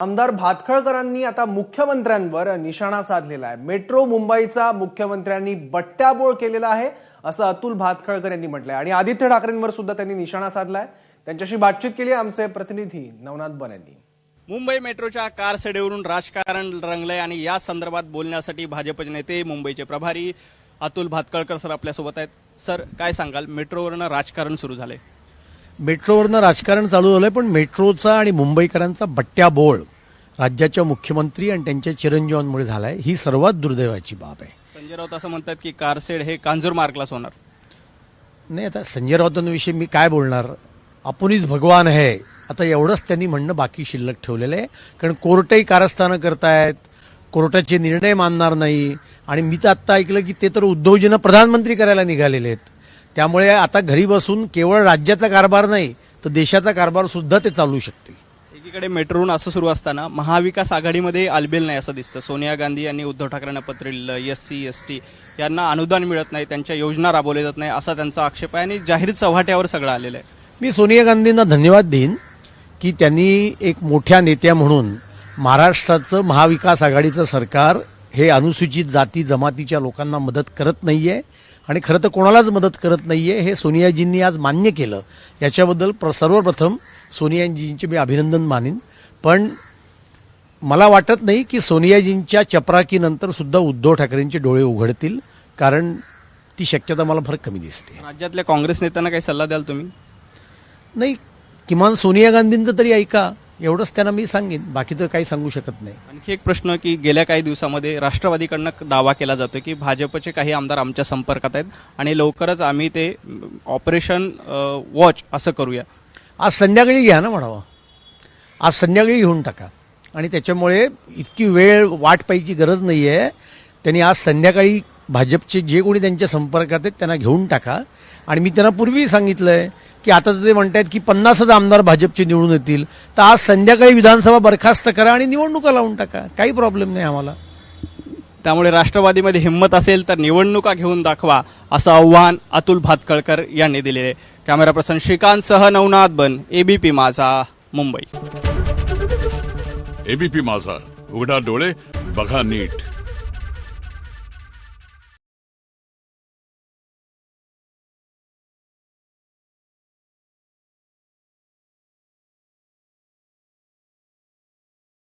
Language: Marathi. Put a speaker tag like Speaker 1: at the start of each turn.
Speaker 1: आमदार भातखळकरांनी आता मुख्यमंत्र्यांवर निशाणा साधलेला आहे. मेट्रो मुंबईचा मुख्यमंत्र्यांनी बट्ट्याबोळ केलेला आहे असं अतुल भातखळकर यांनी म्हटलंय. आणि आदित्य ठाकरेंवर सुद्धा त्यांनी निशाणा साधलाय. त्यांच्याशी बातचीत केली आमचे प्रतिनिधी नवनाथ बन यांनी
Speaker 2: मुंबई मेट्रोच्या कार सेडेवरून राजकारण रंगलंय आणि या संदर्भात बोलण्यासाठी भाजपचे नेते मुंबईचे प्रभारी अतुल भातखळकर सर आपल्यासोबत आहेत. सर काय सांगाल? मेट्रोवरनं राजकारण सुरू झालंय.
Speaker 3: मेट्रोवरनं राजकारण चालू झालंय पण मेट्रोचा आणि मुंबईकरांचा बट्ट्याबोळ राज्याच्या मुख्यमंत्री आणि त्यांच्या चिरंजीवांमुळे झालाय ही सर्वात दुर्दैवाची बाब आहे.
Speaker 2: संजय राऊत असं म्हणतात की कारसेड हे कांजूर मार्कलाच होणार
Speaker 3: नाही आता संजय राऊतांविषयी मी काय बोलणार? आपणच भगवान आहे आता एवढंच त्यांनी म्हणणं बाकी शिल्लक ठेवलेलं आहे. कारण कोर्टही कारस्थानं करतायत कोर्टाचे निर्णय मानणार नाही. आणि मी तर आत्ता ऐकलं की ते तर उद्धवजीनं प्रधानमंत्री करायला निघालेले आहेत. त्यामुळे आता घरी बसून केवळ राज्याचा कारभार नाही तर देशाचा कारभार सुद्धा ते चालू शकते
Speaker 2: एकीकडे मेट्रोवरून असं सुरू असताना महाविकास आघाडीमध्ये आलबेल नाही असं दिसतं. सोनिया गांधी यांनी उद्धव ठाकरेंना पत्र लिहिलं एस सी एस टी यांना अनुदान मिळत नाही त्यांच्या योजना राबवल्या जात नाही असा त्यांचा आक्षेप आहे आणि जाहीर चव्हाट्यावर सगळं आलेलं आहे.
Speaker 3: मी सोनिया गांधींना धन्यवाद देईन की त्यांनी एक मोठ्या नेत्या म्हणून महाराष्ट्राचं महाविकास आघाडीचं सरकार हे अनुसूचित जाती जमातीच्या लोकांना मदत करत नाहीये. आणि खरं तर कोणालाच मदत करत नाहीये. हे सोनियाजींनी आज मान्य केलं. याच्याबद्दल प्र सर्वप्रथम सोनियाजींचे मी अभिनंदन मानेन. पण मला वाटत नाही की सोनियाजींच्या चपराकीनंतर सुद्धा उद्धव ठाकरेंचे डोळे उघडतील कारण ती शक्यता मला फार कमी दिसते.
Speaker 2: राज्यातल्या काँग्रेस नेत्यांना काही सल्ला द्याल तुम्ही?
Speaker 3: नाही किमान सोनिया गांधींचं तरी ऐका. एवढंच त्यांना मी सांगेन बाकी तर काही सांगू शकत नाही.
Speaker 2: आणखी एक प्रश्न की गेल्या काही दिवसामध्ये राष्ट्रवादीकडनं दावा केला जातो की भाजपचे काही आमदार आमच्या संपर्कात आहेत आणि लवकरच आम्ही ते ऑपरेशन वॉच असं करूया.
Speaker 3: आज संध्याकाळी घ्या ना म्हणावं. आज संध्याकाळी घेऊन टाका. आणि त्याच्यामुळे इतकी वेळ वाट पाहिजे गरज नाही आहे त्यांनी आज संध्याकाळी भाजपचे जे कोणी त्यांच्या संपर्कात आहेत त्यांना घेऊन टाका. आणि मी त्यांना पूर्वी सांगितलंय की आता ते म्हणतायत की पन्नासच आमदार भाजपचे निवडून येतील. तर आज संध्याकाळी विधानसभा बरखास्त करा आणि निवडणुका लावून टाका. काही प्रॉब्लेम नाही आम्हाला.
Speaker 2: त्यामुळे राष्ट्रवादीमध्ये हिंमत असेल तर निवडणुका घेऊन दाखवा असं आव्हान अतुल भातखळकर यांनी दिले आहे कॅमेरा पर्सन श्रीकांत सह नवनाथ बन एबीपी माझा मुंबई.
Speaker 4: एबीपी माझा. उघडा डोळे बघा नीट.